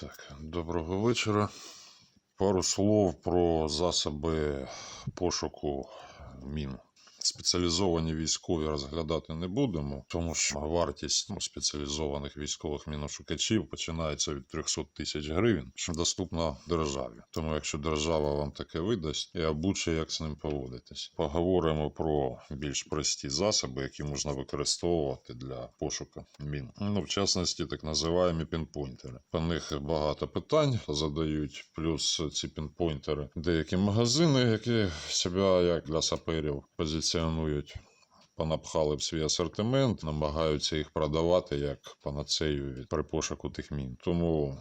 Так, доброго вечора. Пару слов про засоби пошуку мін. Спеціалізовані військові розглядати не будемо, тому що вартість ну, спеціалізованих військових міношукачів починається від 300 тисяч гривень, що доступна державі. Тому, якщо держава вам таке видасть, і обучить, як з ним поводитись. Поговоримо про більш прості засоби, які можна використовувати для пошуку мін. Ну, в частності, так називаємо пінпойнтери. По них багато питань задають. Плюс ці пінпойнтери, деякі магазини, які себе як для саперів позиціонують, понапхали в свій асортимент, намагаються їх продавати як панацею при пошуку тих мін. Тому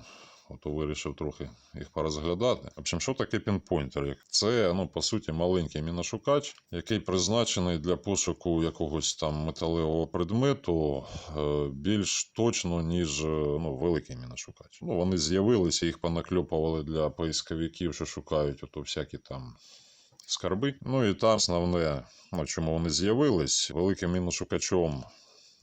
от вирішив трохи їх порозглядати. В общем, що таке пінпойнтер? Це, ну, по суті, маленький міношукач, який призначений для пошуку якогось там металевого предмету е, більш точно, ніж е, ну, великий міношукач. Ну, вони з'явилися, їх понакльопували для поисковиків, що шукають ото всякі там скарби. Ну і там основне, ну, чому вони з'явились, великим міношукачом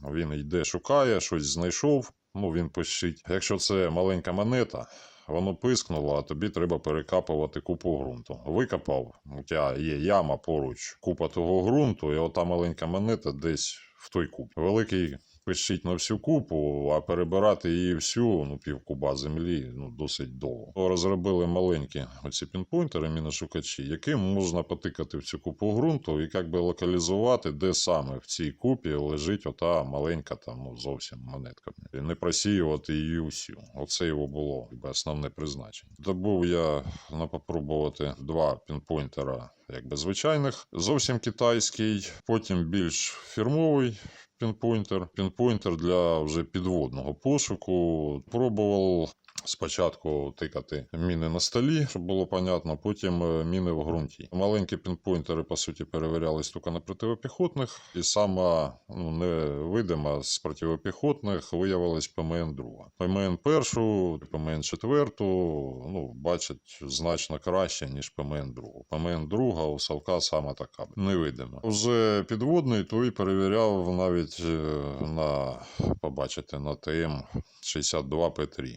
він йде, шукає, щось знайшов. Ну, він пишить. Якщо це маленька монета, воно пискнуло, а тобі треба перекапувати купу ґрунту. Викопав, у тебе є яма поруч, купа того ґрунту, і ота маленька монета десь в той купі. Великий пишіть на всю купу, а перебирати її всю, ну, півкуба землі, ну, досить довго. Розробили маленькі оці пінпойнтери, міношукачі, яким можна потикати в цю купу ґрунту і як би локалізувати, де саме в цій купі лежить ота маленька там, ну, зовсім монетка. І не просіювати її усю. Оце його було основне призначення. Добув я на попробувати два пінпойнтера якби звичайних, зовсім китайський, потім більш фірмовий пінпойнтер. Пінпойнтер для вже підводного пошуку. Пробував спочатку тикати міни на столі, щоб було понятно, потім е, міни в ґрунті. Маленькі пінпойнтери, по суті, перевірялись тільки на противопіхотних, і сама ну, невидима з противопіхотних виявилась ПМН друга. ПМН першу, ПМН четверту, ну, бачать значно краще, ніж ПМН другу. ПМН друга у Савка сама така невидима. Уже підводний, той перевіряв навіть е, на, побачите, на ТМ 62 П3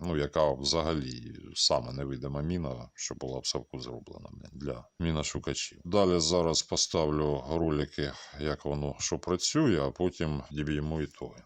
ну, яка взагалі саме невидима міна, що була в Савку зроблена для міношукачів. Далі зараз поставлю ролики, як воно що працює, а потім діб'ємо ітоги.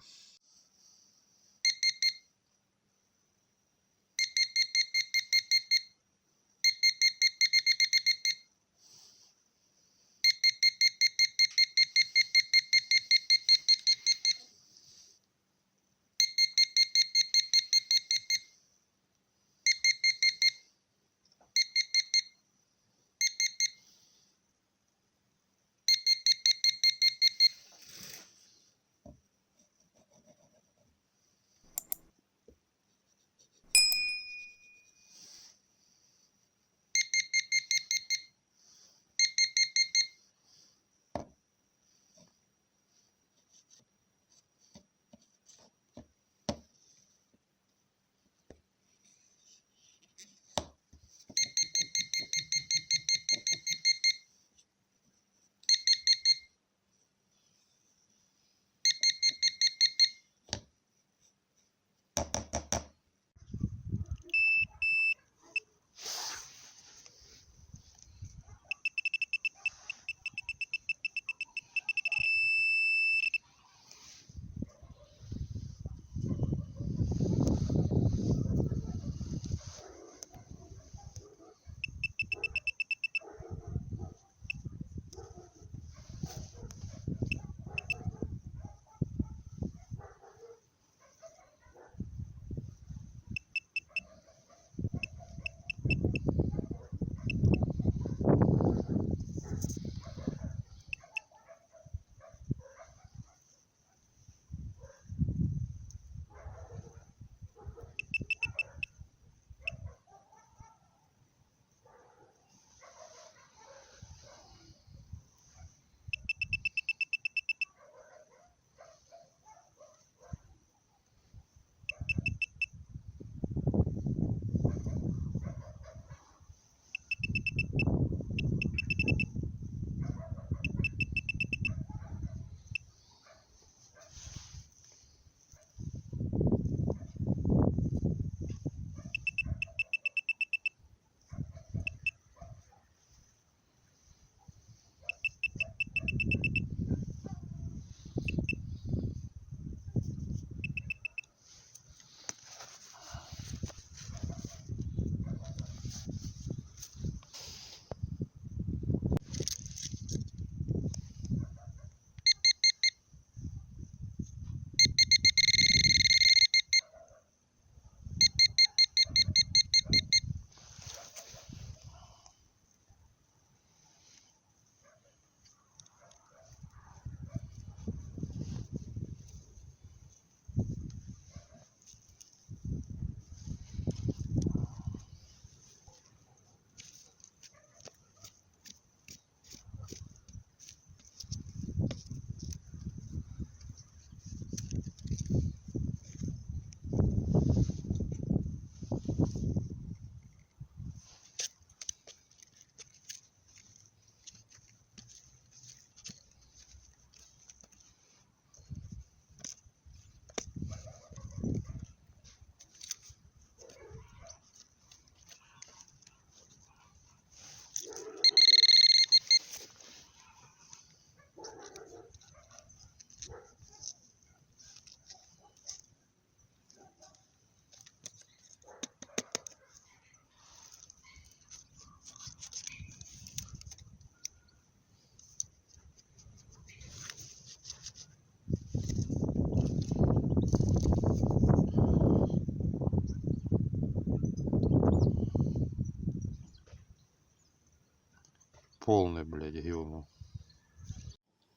Повне, блядь, гівно.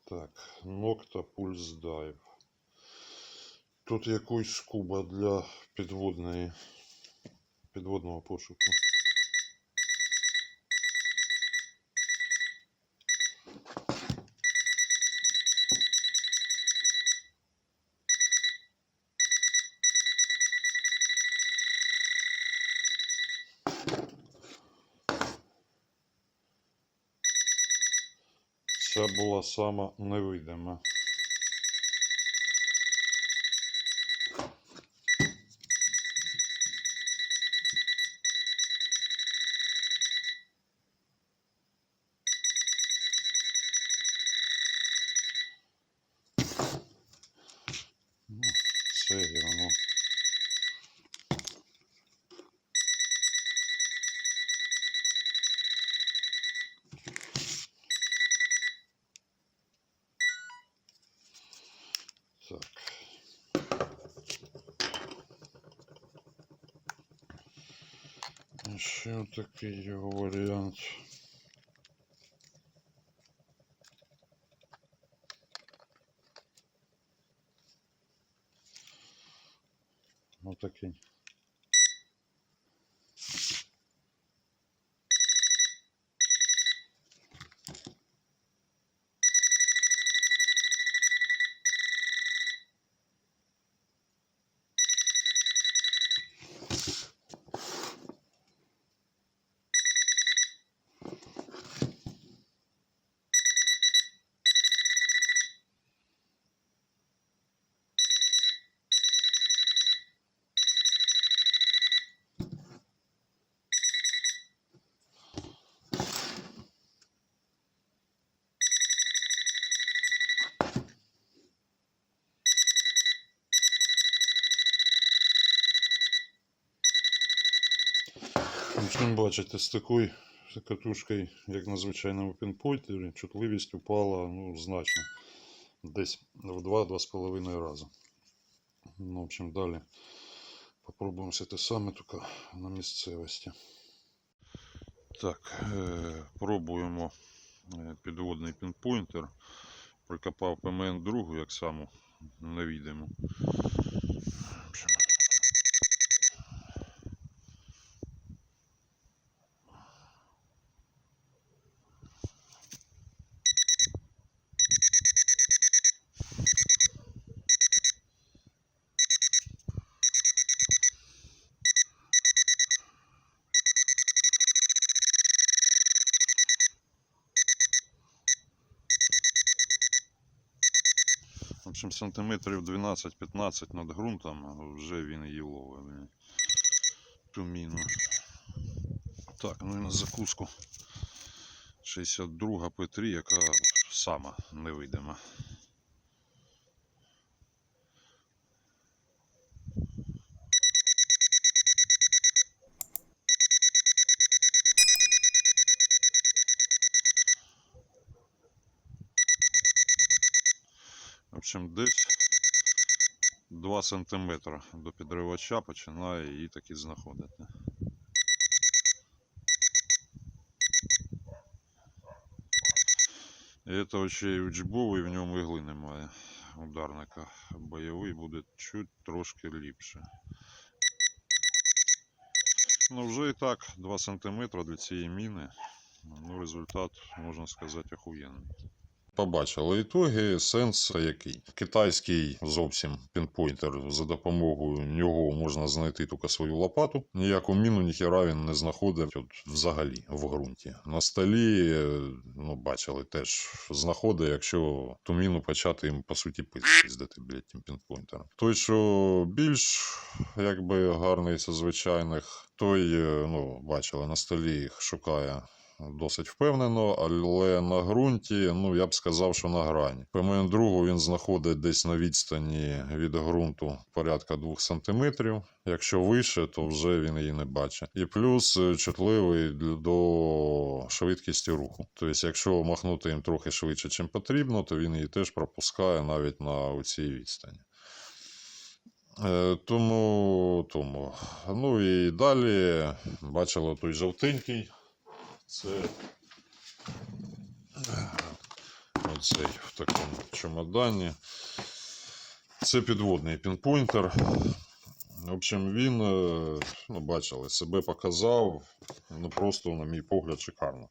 Так, Nocta Pulse Dive. Тут якусь скуба для підводної, підводного пошуку. Це була сама невидима. Ну, Ще такий його варіант. Отакий. Бачите, з такою катушкою, як на звичайному пінпойнтері, чутливість упала ну, значно. Десь в 2-2,5 рази. Ну, в общем, далі попробуємо все те саме, тільки на місцевості. Так, е, пробуємо е, підводний пінпойнтер. Прикопав ПМН другу, як саму невідому. Сантиметрів 12-15 над ґрунтом вже він її ловить. Ту міну. Так, ну і на закуску. 62 П3, яка сама невидима. Общем, десь 2 см до підривача починає її таки знаходити. І це ще й учбовий, в ньому ігли немає ударника. Бойовий буде чуть трошки ліпше. Ну вже і так 2 см для цієї міни. Ну, результат, можна сказати, охуєнний. Побачили ітоги, сенс який. Китайський зовсім пінпойнтер, за допомогою нього можна знайти тільки свою лопату. Ніяку міну, ніхіра він не знаходить от взагалі в ґрунті. На столі, е, ну, бачили, теж знаходить, якщо ту міну почати їм, по суті, пиздити, блядь, тим пінпойнтером. Той, що більш якби гарний зі звичайних, той, е, ну, бачили, на столі їх шукає досить впевнено, але на ґрунті, ну я б сказав, що на грані. ПМН другу він знаходить десь на відстані від ґрунту порядка 2 см. Якщо вище, то вже він її не бачить. І плюс е, чутливий до швидкості руху. Тобто, якщо махнути їм трохи швидше, чим потрібно, то він її теж пропускає навіть на цій відстані. Е, Тому, тому. Ну і далі бачили той жовтенький. Це цей в такому чемодані. Це підводний пінпойнтер. В общем, він, е, ну, бачили, себе показав, ну просто, на мій погляд, шикарно.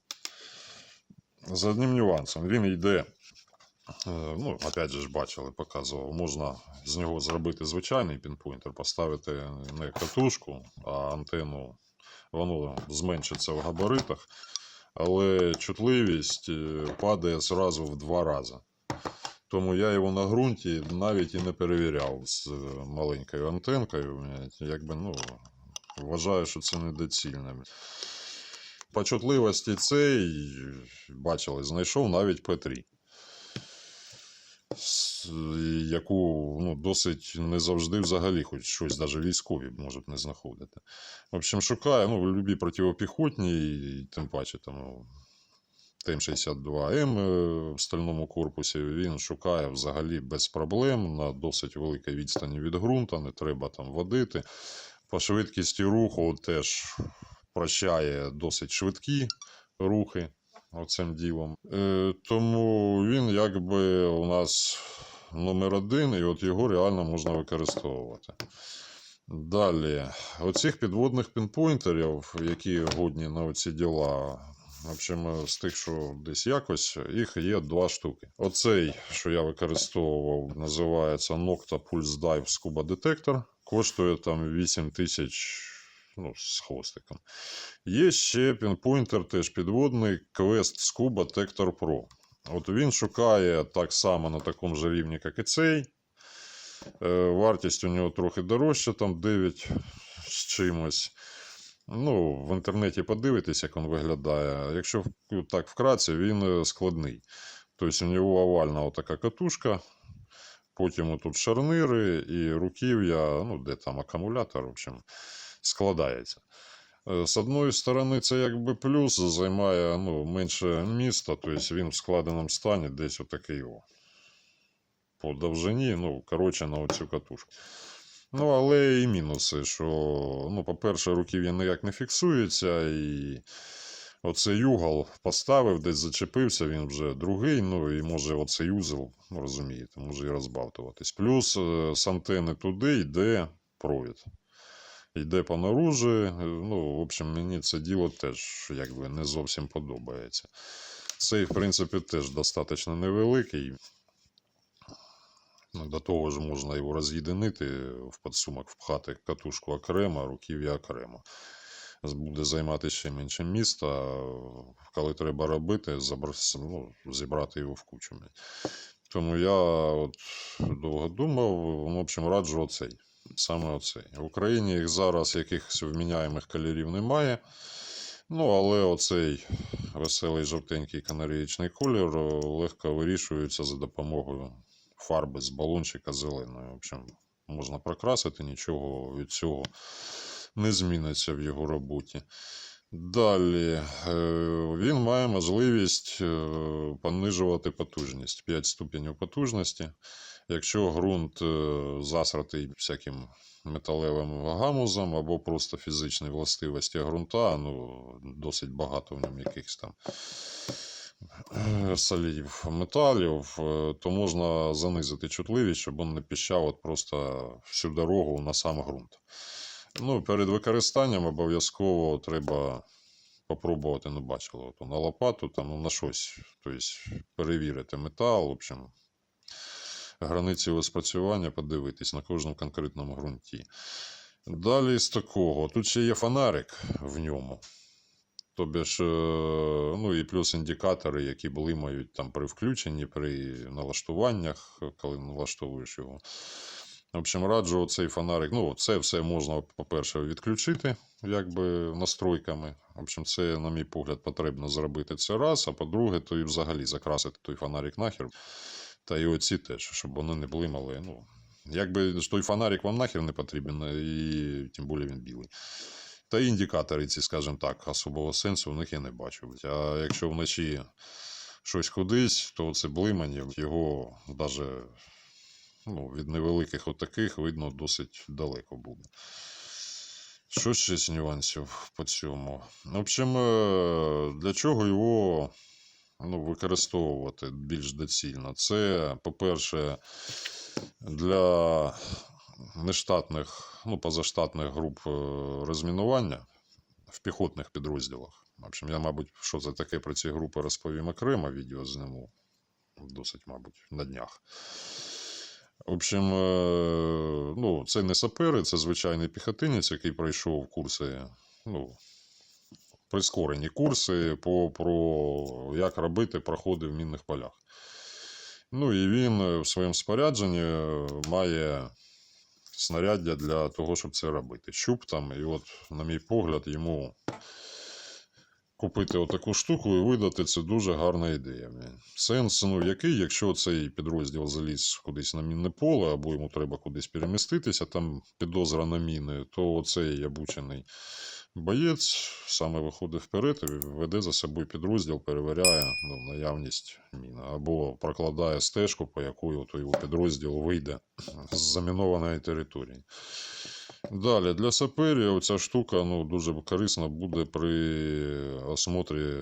За одним нюансом, він йде, е, ну, опять же бачили, показував, можна з нього зробити звичайний пінпойнтер, поставити не катушку, а антенну, воно зменшиться в габаритах, але чутливість е, падає зразу в два рази. Тому я його на ґрунті навіть і не перевіряв з е, маленькою антенкою. Якби, ну, вважаю, що це недоцільно. По чутливості цей, бачили, знайшов навіть П3. Яку ну, досить не завжди взагалі хоч щось, навіть військові можуть не знаходити. В общем, шукаю, ну, любі противопіхотні, тим паче там ну, ТМ-62М е, в стальному корпусі, він шукає взагалі без проблем на досить великій відстані від ґрунта, не треба там водити. По швидкості руху теж прощає досить швидкі рухи оцим ділом. Е, тому він якби у нас номер один, і от його реально можна використовувати. Далі, оцих підводних пінпойнтерів, які годні на оці діла, в общем, з тих, що десь якось, їх є два штуки. Оцей, що я використовував, називається Nocta Pulse Dive Scuba Detector. Коштує там 8 тисяч ну, з хвостиком. Є ще пінпойнтер теж підводний Quest Scuba Tector Pro. От він шукає так само на такому ж рівні, як і цей. Е, Вартість у нього трохи дорожча, там 9 з чимось. Ну, в інтернеті подивитесь, як він виглядає. Якщо в- так вкратце, він е, складний. Тобто у нього овальна така катушка, потім тут шарнири і руків'я, ну, де там акумулятор, в общем, складається. Е, З одної сторони, це якби плюс, займає ну, менше міста, тобто він в складеному стані десь отакий о. По довжині, ну, коротше, на оцю катушку. Ну, але і мінуси, що, ну, по-перше, руків'я ніяк не фіксується, і оцей угол поставив, десь зачепився, він вже другий, ну і може оцей узел, розумієте, може і розбавтуватись. Плюс е, з антени туди йде провід. Йде по наружі. е, Ну, в общем, мені це діло теж якби не зовсім подобається. Цей, в принципі, теж достатньо невеликий. Ну, До того ж можна його роз'єдинити, в підсумок впхати катушку окремо, руків'я окремо. Буде займати ще менше міста. Коли треба робити, ну, зібрати його в кучу. Тому я от довго думав, в общем, раджу оцей. Саме оцей. В Україні їх зараз якихось вміняємих кольорів немає. Ну, але оцей веселий жовтенький канарієчний колір легко вирішується за допомогою фарби з балончика зеленої. В общем, можна прокрасити, нічого від цього не зміниться в його роботі. Далі е, він має можливість е, понижувати потужність 5 ступенів потужності. Якщо ґрунт е, засратий всяким металевим гамузом або просто фізичні властивості ґрунта, ну, досить багато в ньому якихось там е, солідів металів, е, то можна занизити чутливість, щоб він не піщав от просто всю дорогу на сам ґрунт. Ну, перед використанням обов'язково треба попробувати, ну, бачили, на лопату, там, ну, на щось, тобто перевірити метал, в общем, границі його спрацювання, подивитись на кожному конкретному ґрунті. Далі з такого, тут ще є фонарик в ньому. Тобі ж, е, ну і плюс індикатори, які блимають там при включенні, при налаштуваннях, коли налаштовуєш його. В общем, раджу цей фонарик. Ну, це все можна, по-перше, відключити, якби настройками. В общем, це, на мій погляд, потрібно зробити це раз. А по-друге, то і взагалі закрасити той фонарик нахер. Та і оці теж, щоб вони не блимали. Ну, якби той фонарик вам нахер не потрібен, і тим більше він білий. Та й індикатори ці, скажімо так, особого сенсу в них я не бачу. А якщо вночі щось кудись, то це блимання, його навіть ну, від невеликих отаких видно досить далеко буде. Що ще з нюансів по цьому? В общем, е, для чого його ну, використовувати більш доцільно. Це, по-перше, для нештатних, ну, позаштатних груп е, розмінування в піхотних підрозділах. В общем, я, мабуть, що це таке про ці групи розповім окремо, відео зніму досить, мабуть, на днях. В общем, е, ну, це не сапери, це звичайний піхотинець, який пройшов курси, ну, прискорені курси по, про як робити проходи в мінних полях. Ну і він е, в своєму спорядженні е, має снаряддя для того, щоб це робити. Щуп там, і от, на мій погляд, йому купити отаку штуку і видати це дуже гарна ідея. Сенс, ну який, якщо цей підрозділ заліз кудись на мінне поле, або йому треба кудись переміститися, там підозра на міни, то оцей обучений боєць саме виходить вперед і веде за собою підрозділ, перевіряє ну, наявність міни, або прокладає стежку, по якої от його підрозділ вийде з замінованої території. Далі, для саперів ця штука ну, дуже корисна буде при осмотрі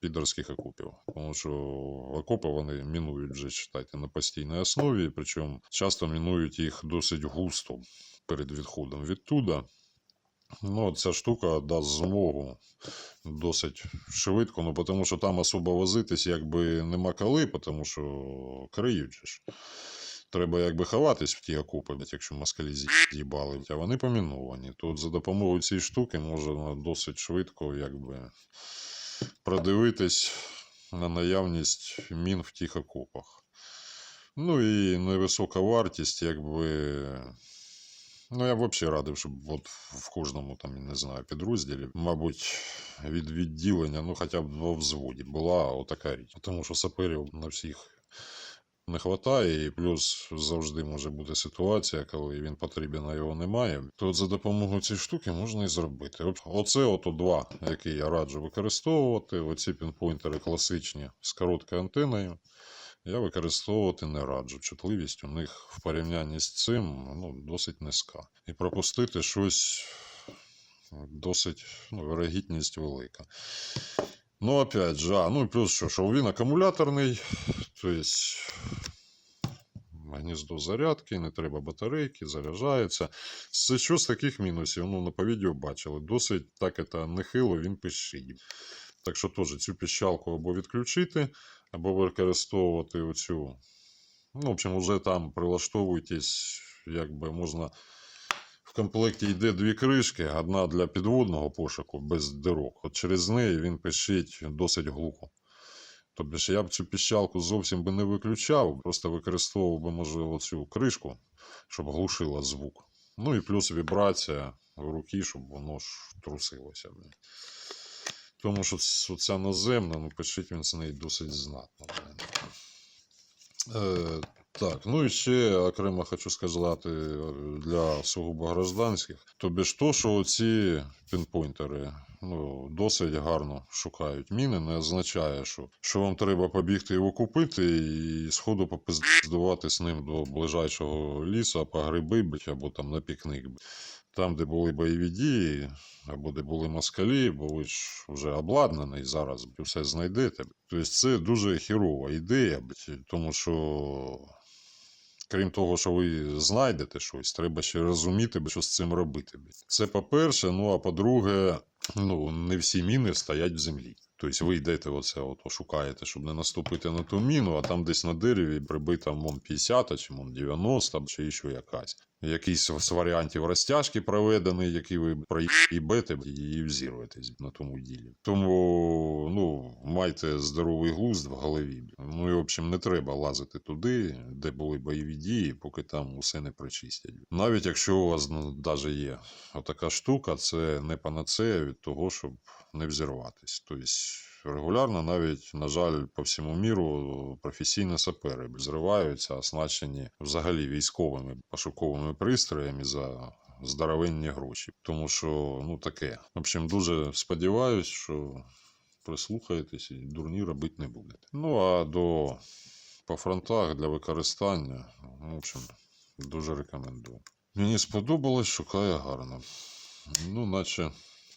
підерських окопів. Тому що окопи вони мінують вже, читайте, на постійній основі, причому часто мінують їх досить густо перед відходом відтуда. Ну, ця штука дасть змогу досить швидко, ну, тому що там особо возитись якби нема коли, тому що криють ж. Треба якби ховатись в ті окопи, якщо москалі з'їбали, а вони поміновані. То от за допомогою цієї штуки можна досить швидко якби продивитись на наявність мін в тих окопах. Ну і невисока вартість, якби. Ну, я взагалі радив, щоб от в кожному там, не знаю, підрозділі, мабуть, від відділення, ну хоча б во взводі, була отака річ. Тому що саперів на всіх не вистачає, і плюс завжди може бути ситуація, коли він потрібен, а його немає. То за допомогою цієї штуки можна і зробити. Оце ото два, які я раджу використовувати. Оці пінпойнтери класичні з короткою антеною. Я використовувати не раджу. Чутливість у них в порівнянні з цим ну, досить низька. І пропустити щось досить ну, вирогідність велика. Ну, опять же, а, ну і плюс що, що він акумуляторний, тобто гніздо зарядки, не треба батарейки, заряджається. Це що з таких мінусів? Ну, на відео бачили. Досить так это, нехило він пищить. Так що теж цю піщалку або відключити, або використовувати оцю. Ну, в общем, вже там прилаштовуйтесь, якби можна. В комплекті йде дві кришки, одна для підводного пошуку без дирок. От через неї він пишить досить глухо. Тобто я б цю піщалку зовсім би не виключав, просто використовував би, може, оцю кришку, щоб глушила звук. Ну і плюс вібрація в руки, щоб воно ж трусилося. Тому що ця наземна, ну пишіть він з неї досить знатно. Е, так, ну і ще окремо хочу сказати е, для сугубо гражданських. Тобі ж то, що ці пінпойнтери ну, досить гарно шукають міни, не означає, що, що вам треба побігти його купити і сходу попиздувати з ним до ближайшого лісу, по гриби бить, або там на пікник. бить. Там, де були бойові дії, або де були москалі, бо ви ж вже обладнаний зараз, все знайдете. Тобто це дуже хірова ідея, тому що крім того, що ви знайдете щось, треба ще розуміти, що з цим робити. Це по-перше, ну а по-друге, ну, не всі міни стоять в землі. Тобто ви йдете оце, от, шукаєте, щоб не наступити на ту міну, а там десь на дереві прибита МОН 50 чи МОН 90, чи ще якась. Якийсь з варіантів розтяжки проведений, який ви проїбете і взірветесь на тому ділі. Тому ну, майте здоровий глузд в голові. Ну і в общем, не треба лазити туди, де були бойові дії, поки там усе не прочистять. Навіть якщо у вас ну, даже є отака штука, це не панацея від того, щоб не взірватись. Тобто регулярно, навіть, на жаль, по всьому міру професійні сапери зриваються, оснащені взагалі військовими пошуковими пристроями за здоровенні гроші. Тому що, ну таке. В общем, дуже сподіваюсь, що прислухаєтесь і дурні робити не будете. Ну а до по фронтах для використання, ну, в общем, дуже рекомендую. Мені сподобалось, шукає гарно. Ну, наче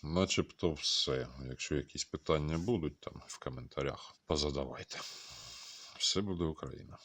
начебто все. Якщо якісь питання будуть там в коментарях, позадавайте. Все буде Україна.